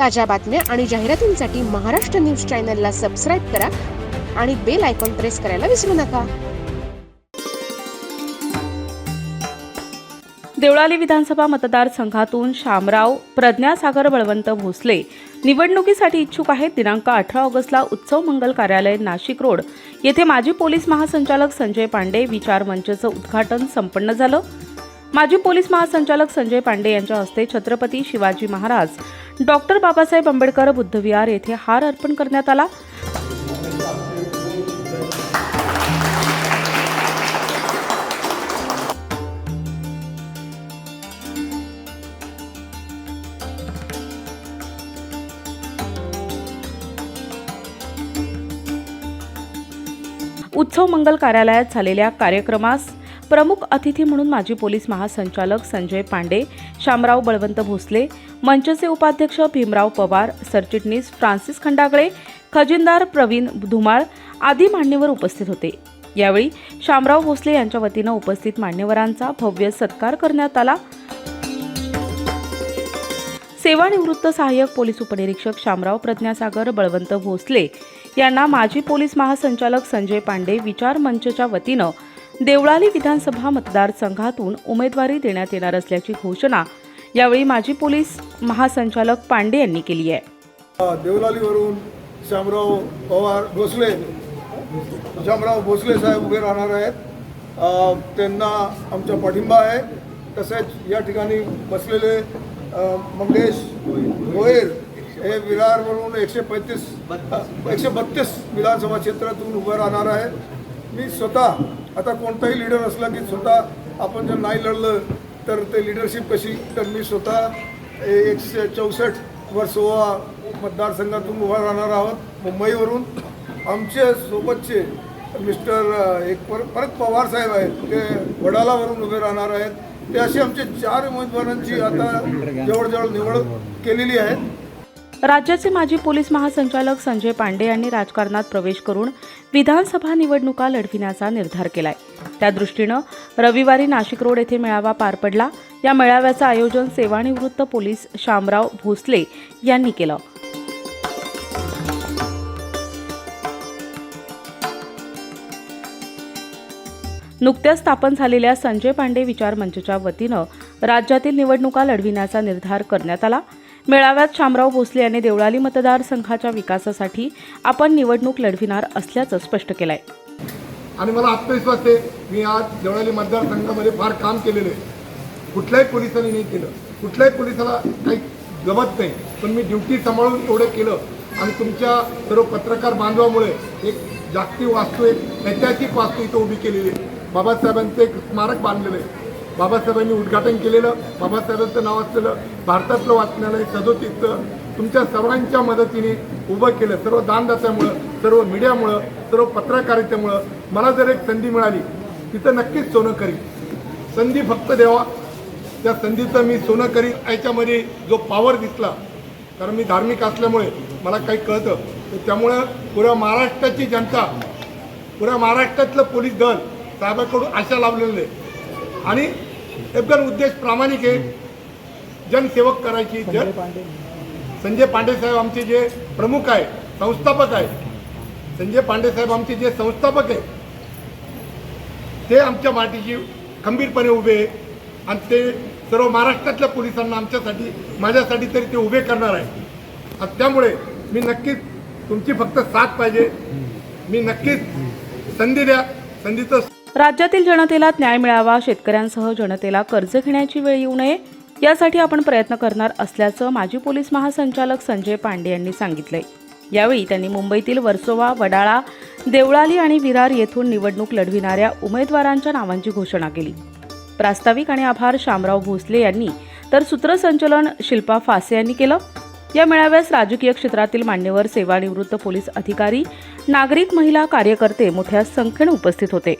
ताज्या बातम्या आणि जाहिरातींसाठी महाराष्ट्र न्यूज चॅनलला सबस्क्राईब करा आणि बेल आयकॉन प्रेस करायला विसरू नका. देवळाली विधानसभा मतदारसंघातून शामराव प्रज्ञासागर बळवंत भोसले निवडणुकीसाठी इच्छुक आहेत. दिनांक अठरा ऑगस्टला उत्सव मंगल कार्यालय नाशिक रोड. येथे माजी पोलीस महासंचालक संजय पांडे विचार मंचचं उद्घाटन संपन्न झालं. माजी पोलीस महासंचालक संजय पांडे यांच्या हस्ते छत्रपती शिवाजी महाराज डॉक्टर बाबासाहेब आंबेडकर बुद्धविहार येथे हार अर्पण करण्यात आला. उत्सव मंगल कार्यालयात झालेल्या कार्यक्रमास प्रमुख अतिथी म्हणून माजी पोलीस महासंचालक संजय पांडे शामराव बळवंत भोसले मंचचे उपाध्यक्ष भीमराव पवार सरचिटणीस फ्रान्सिस खंडागळे खजिनदार प्रवीण धुमाळ आदी मान्यवर उपस्थित होते. यावेळी शामराव भोसले यांच्या वतीनं उपस्थित मान्यवरांचा भव्य सत्कार करण्यात आला. सेवानिवृत्त सहाय्यक पोलीस उपनिरीक्षक शामराव प्रज्ञासागर बळवंत भोसले यांना माजी पोलीस महासंचालक संजय पांडे विचार मंचच्या वतीनं देवळाली विधानसभा मतदारसंघातून उमेदवारी देण्यात येणार असल्याची घोषणा यावेळी माजी पोलीस महासंचालक पांडे यांनी केली आहे. देवलालीवरून श्यामराव पवार भोसले श्यामराव भोसले साहेब उभे राहणार आहेत. त्यांना आमचा पाठिंबा आहे. तसेच या ठिकाणी बसलेले मंगेश गोयर हे विरारवरून एकशे पैतीस एकशे बत्तीस विधानसभा क्षेत्रातून उभं राहणार आहे. मी स्वतः आता कोणताही लीडर असला की स्वतः आपण जर नाही लढलं तर ते लिडरशिप कशी? तर मी स्वतः एकशे चौसष्ट वर सोळा मतदारसंघातून उभा राहणार आहोत मुंबईवरून. आमचे सोबतचे मिस्टर एक पर परत पवार साहेब आहेत ते वडालावरून उभे राहणार आहेत. ते असे आमचे चार उमेदवारांची आता जवळजवळ निवड केलेली आहे. राज्याचे माजी पोलीस महासंचालक संजय पांडे यांनी राजकारणात प्रवेश करून विधानसभा निवडणुका लढविण्याचा निर्धार केलाय. त्या दृष्टीनं रविवारी नाशिक रोड येथे मेळावा पार पडला. या मेळाव्याचं आयोजन सेवानिवृत्त पोलीस शामराव भोसले यांनी केलं. नुकत्याच स्थापन झालेल्या संजय पांडे विचार मंचच्या वतीनं राज्यातील निवडणुका लढविण्याचा निर्धार करण्यात आला. मेळाव्यात शामराव भोसले यांनी देवळाली मतदारसंघाच्या विकासासाठी आपण निवडणूक लढविणार असल्याचं स्पष्ट केलंय. आणि मला आत्मविश्वास आहे मी आज देवळाली मतदारसंघामध्ये फार काम केलेलं आहे. कुठल्याही पोलिसांनी नाही केलं. कुठल्याही पोलिसाला काही जमत नाही. पण मी ड्युटी सांभाळून एवढं केलं आणि तुमच्या सर्व पत्रकार बांधवामुळे एक जागतिक वास्तू एक ऐतिहासिक वास्तू इथं उभी केलेली आहे. बाबासाहेबांचं एक स्मारक बांधलेलं आहे. बाबासाहेबांनी उद्घाटन केलेलं बाबासाहेबांचं नाव असलेलं भारतातलं वाचनालय सदोतीसचं तुमच्या सर्वांच्या मदतीने उभं केलं सर्व दानदात्यामुळं सर्व मीडियामुळं सर्व पत्रकारितेमुळं. मला जर एक संधी मिळाली तिथं नक्कीच सोनं करीन. संधी फक्त देवा त्या संधीचं मी सोनं करीन. याच्यामध्ये जो पॉवर दिसला कारण मी धार्मिक असल्यामुळे मला काही कळतं. तर त्यामुळं पुऱ्या महाराष्ट्राची जनता पुऱ्या महाराष्ट्रातलं पोलीस दल साहेबांकडून आशा लावलेलं आहे. आणि एकदम उद्देश प्रामाणिक आहे. जनसेवक करायची जन संजय पांडे. साहेब आमचे जे प्रमुख आहे संस्थापक आहे. संजय पांडे साहेब आमचे जे संस्थापक आहे ते आमच्या पाठीशी खंबीरपणे उभे आहे. आणि ते सर्व महाराष्ट्रातल्या पोलिसांना आमच्यासाठी माझ्यासाठी तरी ते उभे करणार आहे. आणि त्यामुळे मी नक्कीच तुमची फक्त साथ पाहिजे. मी नक्कीच संधी द्या. संधीचं राज्यातील जनतेला न्याय मिळावा शेतकऱ्यांसह जनतेला कर्ज घेण्याची वेळ येऊ नये यासाठी आपण प्रयत्न करणार असल्याचं माजी पोलीस महासंचालक संजय पांडे यांनी सांगितलंय. यावेळी त्यांनी मुंबईतील वर्सोवा वडाळा देवळाली आणि विरार येथून निवडणूक लढविणाऱ्या उमेदवारांच्या नावांची घोषणा केली. प्रास्ताविक आणि आभार शामराव भोसले यांनी तर सूत्रसंचलन शिल्पा फासे यांनी केलं. या मेळाव्यास राजकीय क्षेत्रातील मान्यवर सेवानिवृत्त पोलीस अधिकारी नागरिक महिला कार्यकर्ते मोठ्या संख्येने उपस्थित होते.